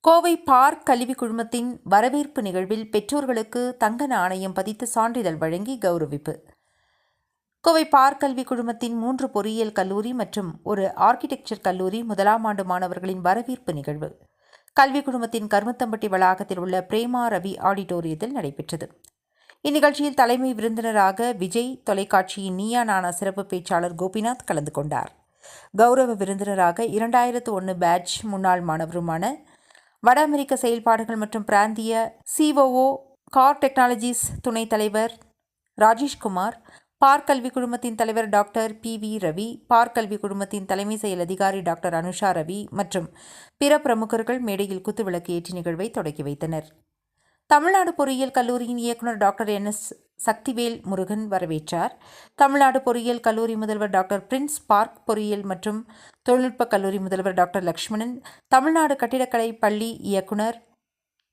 Kovai park கல்வி குழுமத்தின் வரவேற்பு நிகழ்வில் பெற்றோர்களுக்கு தங்க நாணயம் பதித்து சான்றிதழ் வழங்கி கௌரவிப்பு. கோவை பார்க் கல்வி குழுமத்தின் மூன்று பொறியியல் கல்லூரி மற்றும் ஒரு ஆர்க்கிடெக்சர் கல்லூரி முதலாம் ஆண்டு மாணவர்களின் வரவேற்பு நிகழ்வு. கல்வி குழுமத்தின் கருமத்தம்பட்டி வளாகத்தில் உள்ள பிரேமா ரவி ஆடிட்டோரியத்தில் நடைபெற்றது. இந்நிகழ்ச்சியில் தலைமை விருந்தினராக விஜய் தொலைக்காட்சியின் நீயா நானா சிறப்பு பேச்சாளர் கோபிநாத் கலந்து கொண்டார். கௌரவ விருந்தினராக இரண்டாயிரத்து ஒன்று பேட்ச் முன்னாள் மாணவருமான வட அமெரிக்க செயல்பாடுகள் மற்றும் பிராந்திய சிஓஓ கார் டெக்னாலஜிஸ் துணைத் தலைவர் ராஜேஷ்குமார் பார்க் கல்வி குழுமத்தின் தலைவர் doctor P V Ravi Park கல்வி குழுமத்தின் தலைமை செயல் அதிகாரி டாக்டர் அனுஷா ரவி மற்றும் பிற பிரமுகர்கள் மேடையில் குத்துவிளக்கு ஏற்றி நிகழ்வை தொடக்கி வைத்தனர். தமிழ்நாடு பொறியியல் கல்லூரியின் இயக்குநர் doctor N S Sakthivel Murugan வரவேற்றார். தமிழ்நாடு பொறியியல் கல்லூரி முதல்வர் டாக்டர் பிரின்ஸ் பார்க் பொறியியல் மற்றும் தொழில்நுட்ப கல்லூரி முதல்வர் டாக்டர் லக்ஷ்மணன் தமிழ்நாடு கட்டிடக்கலை பள்ளி இயக்குனர்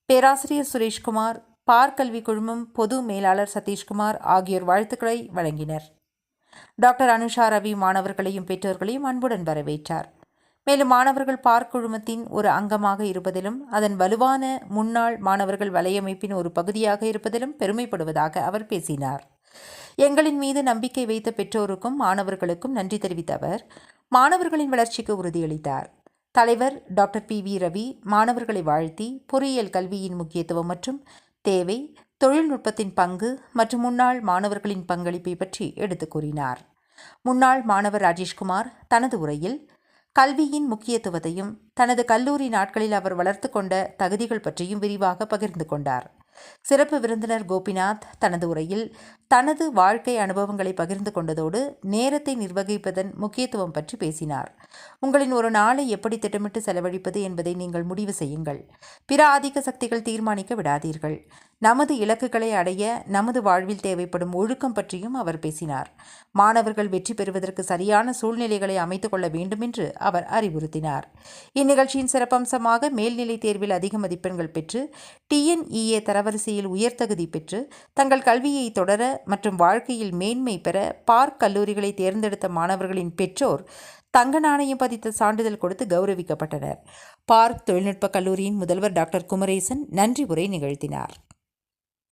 பேராசிரியர் சுரேஷ்குமார் பார்க் கல்வி குழுமம் பொது மேலாளர் சதீஷ்குமார் ஆகியோர் வாழ்த்துக்களை வழங்கினர். டாக்டர் அனுஷா ரவி மாணவர்களையும் பெற்றோர்களையும் அன்புடன் வரவேற்றார். மேலும் மாணவர்கள் பார்க் குழுமத்தின் ஒரு அங்கமாக இருப்பதிலும் அதன் வலுவான முன்னாள் மாணவர்கள் வலையமைப்பின் ஒரு பகுதியாக இருப்பதிலும் பெருமைப்படுவதாக அவர் பேசினார். எங்களின் மீது நம்பிக்கை வைத்த பெற்றோருக்கும் மாணவர்களுக்கும் நன்றி தெரிவித்த அவர் மாணவர்களின் வளர்ச்சிக்கு உறுதியளித்தார். தலைவர் டாக்டர் பி. வி. ரவி மாணவர்களை வாழ்த்தி பொறியியல் கல்வியின் முக்கியத்துவம் மற்றும் தேவை தொழில்நுட்பத்தின் பங்கு மற்றும் முன்னாள் மாணவர்களின் பங்களிப்பை பற்றி எடுத்து கூறினார். முன்னாள் மாணவர் ராஜேஷ்குமார் தனது உரையில் கல்வியின் முக்கியத்துவத்தையும் தனது கல்லூரி நாட்களில் அவர் வளர்த்து கொண்ட தகுதிகள் பற்றியும் விரிவாக பகிர்ந்து கொண்டார். சிறப்பு விருந்தினர் கோபிநாத் தனது உரையில் தனது வாழ்க்கை அனுபவங்களை பகிர்ந்து கொண்டதோடு நேரத்தை நிர்வகிப்பதன் முக்கியத்துவம் பற்றி பேசினார். உங்களின் ஒரு நாளை எப்படி திட்டமிட்டு செலவழிப்பது என்பதை நீங்கள் முடிவு செய்யுங்கள். பிற ஆதிக்க சக்திகள் தீர்மானிக்க விடாதீர்கள். நமது இலக்குகளை அடைய நமது வாழ்வில் தேவைப்படும் ஒழுக்கம் பற்றியும் அவர் பேசினார். மாணவர்கள் வெற்றி பெறுவதற்கு சரியான சூழ்நிலைகளை அமைத்துக் கொள்ள வேண்டும் என்று அவர் அறிவுறுத்தினார். இந்நிகழ்ச்சியின் சிறப்பம்சமாக மேல்நிலை தேர்வில் அதிக மதிப்பெண்கள் பெற்று டிஎன்இஏ தரவரிசையில் உயர்தகுதி பெற்று தங்கள் கல்வியை தொடர மற்றும் வாழ்க்கையில் மேன்மை பெற பார்க் கல்லூரிகளை தேர்ந்தெடுத்த மாணவர்களின் பெற்றோர் தங்க நாணயம் பதித்த சான்றிதழ் கொடுத்து கௌரவிக்கப்பட்டனர். பார்க் தொழில்நுட்பக் கல்லூரியின் முதல்வர் டாக்டர் குமரேசன் நன்றி உரை நிகழ்த்தினார்.